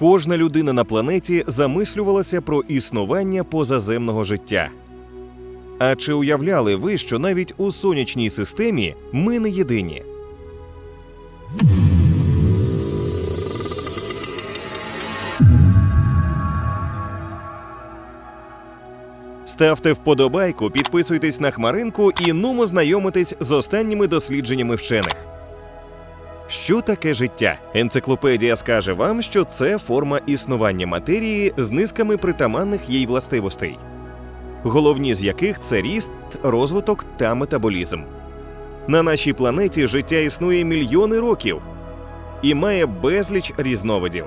Кожна людина на планеті замислювалася про існування позаземного життя. А чи уявляли ви, що навіть у сонячній системі ми не єдині? Ставте вподобайку, підписуйтесь на хмаринку і нумо знайомитись з останніми дослідженнями вчених. Що таке життя? Енциклопедія скаже вам, що це форма існування матерії з низками притаманних їй властивостей, головні з яких це ріст, розвиток та метаболізм. На нашій планеті життя існує мільйони років і має безліч різновидів.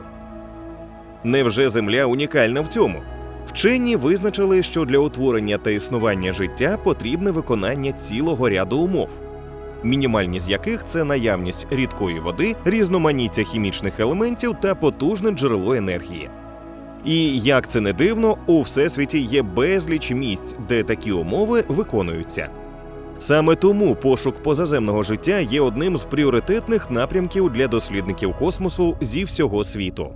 Невже Земля унікальна в цьому? Вчені визначили, що для утворення та існування життя потрібне виконання цілого ряду умов, мінімальні з яких це наявність рідкої води, різноманіття хімічних елементів та потужне джерело енергії. І як це не дивно, у всесвіті є безліч місць, де такі умови виконуються. Саме тому пошук позаземного життя є одним з пріоритетних напрямків для дослідників космосу зі всього світу.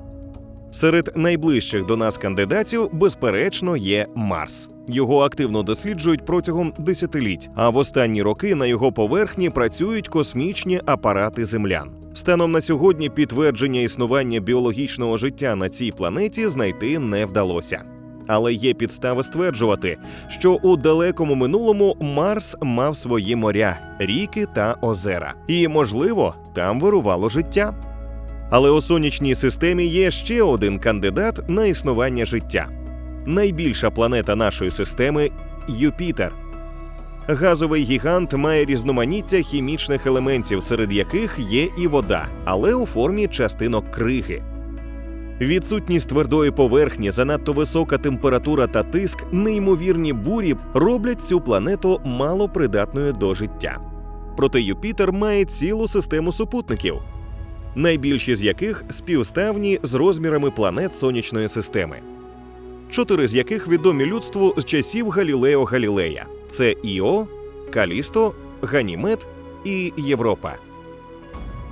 Серед найближчих до нас кандидатів, безперечно, є Марс. Його активно досліджують протягом десятиліть, а в останні роки на його поверхні працюють космічні апарати землян. Станом на сьогодні підтвердження існування біологічного життя на цій планеті знайти не вдалося. Але є підстави стверджувати, що у далекому минулому Марс мав свої моря, ріки та озера, і, можливо, там вирувало життя. Але у сонячній системі є ще один кандидат на існування життя. Найбільша планета нашої системи Юпітер. Газовий гігант має різноманіття хімічних елементів, серед яких є і вода, але у формі частинок криги. Відсутність твердої поверхні, занадто висока температура та тиск, неймовірні бурі роблять цю планету малопридатною до життя. Проте Юпітер має цілу систему супутників, найбільші з яких співставні з розмірами планет сонячної системи, чотири з яких відомі людству з часів Галілео Галілея: це Іо, Калісто, Ганімед і Європа.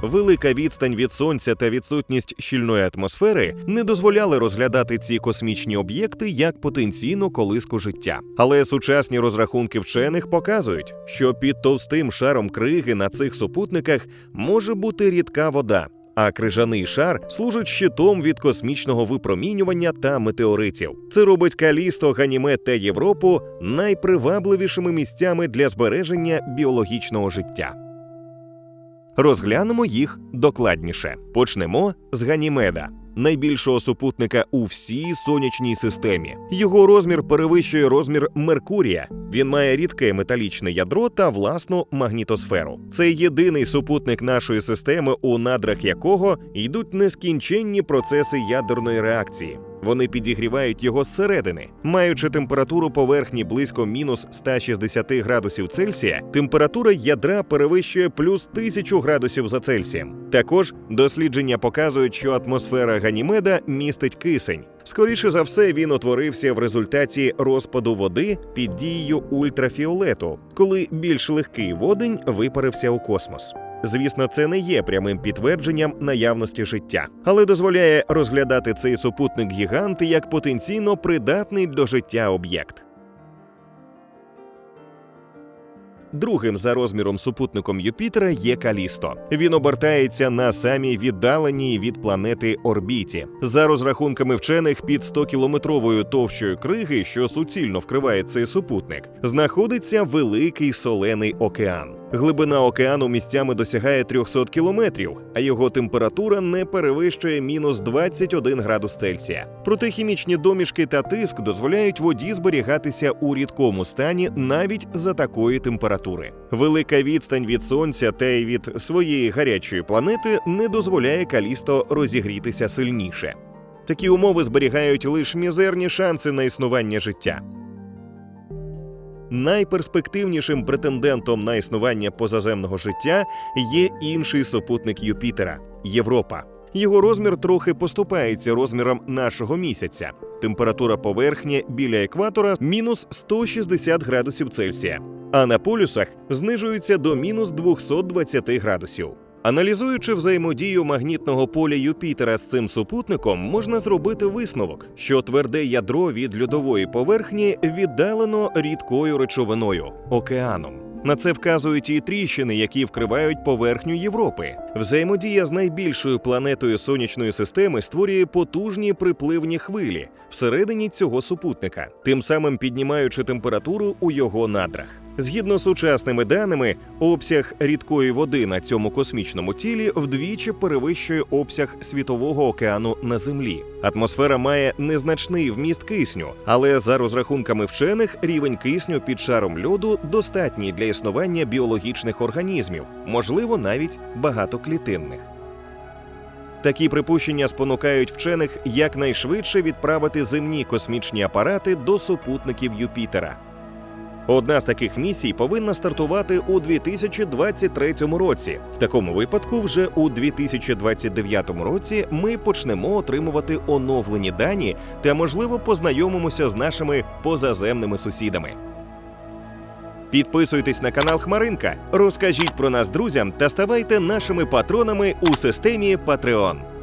Велика відстань від сонця та відсутність щільної атмосфери не дозволяли розглядати ці космічні об'єкти як потенційну колиску життя. Але сучасні розрахунки вчених показують, що під товстим шаром криги на цих супутниках може бути рідка вода. А крижаний шар служить щитом від космічного випромінювання та метеоритів. Це робить Калісто, Ганімед та Європу найпривабливішими місцями для збереження біологічного життя. Розглянемо їх докладніше. Почнемо з Ганімеда, найбільшого супутника у всій сонячній системі. Його розмір перевищує розмір Меркурія. Він має рідке металічне ядро та власну магнітосферу. Це єдиний супутник нашої системи, у надрах якого йдуть нескінченні процеси ядерної реакції. Вони підігрівають його зсередини. Маючи температуру поверхні близько мінус 160 градусів Цельсія, температура ядра перевищує плюс 1000 градусів за Цельсієм. Також дослідження показують, що атмосфера Ганімеда містить кисень. Скоріше за все, він утворився в результаті розпаду води під дією ультрафіолету, коли більш легкий водень випарився у космос. Звісно, це не є прямим підтвердженням наявності життя, але дозволяє розглядати цей супутник гігант як потенційно придатний до життя об'єкт. Другим за розміром супутником Юпітера є Калісто. Він обертається на самій віддаленій від планети орбіті. За розрахунками вчених, під 100-кілометровою товщою криги, що суцільно вкриває цей супутник, знаходиться великий солений океан. Глибина океану місцями досягає 300 кілометрів, а його температура не перевищує мінус 21 градус Цельсія. Проте хімічні домішки та тиск дозволяють воді зберігатися у рідкому стані навіть за такої температури. Велика відстань від сонця та й від своєї гарячої планети не дозволяє Калісто розігрітися сильніше. Такі умови зберігають лише мізерні шанси на існування життя. Найперспективнішим претендентом на існування позаземного життя є інший супутник Юпітера Європа. Його розмір трохи поступається розміром нашого місяця. Температура поверхні біля екватора мінус 160 градусів Цельсія, а на полюсах знижується до мінус 220 градусів. Аналізуючи взаємодію магнітного поля Юпітера з цим супутником, можна зробити висновок, що тверде ядро від льодової поверхні віддалено рідкою речовиною океаном. На це вказують і тріщини, які вкривають поверхню Європи. Взаємодія з найбільшою планетою сонячної системи створює потужні припливні хвилі всередині цього супутника, тим самим піднімаючи температуру у його надрах. Згідно з сучасними даними, обсяг рідкої води на цьому космічному тілі вдвічі перевищує обсяг світового океану на землі. Атмосфера має незначний вміст кисню, але за розрахунками вчених рівень кисню під шаром льоду достатній для існування біологічних організмів, можливо, навіть багатоклітинних. Такі припущення спонукають вчених якнайшвидше відправити земні космічні апарати до супутників Юпітера. Одна з таких місій повинна стартувати у 2023 році. В такому випадку, вже у 2029 році ми почнемо отримувати оновлені дані та, можливо, познайомимося з нашими позаземними сусідами. Підписуйтесь на канал Хмаринка, розкажіть про нас друзям та ставайте нашими патронами у системі Patreon.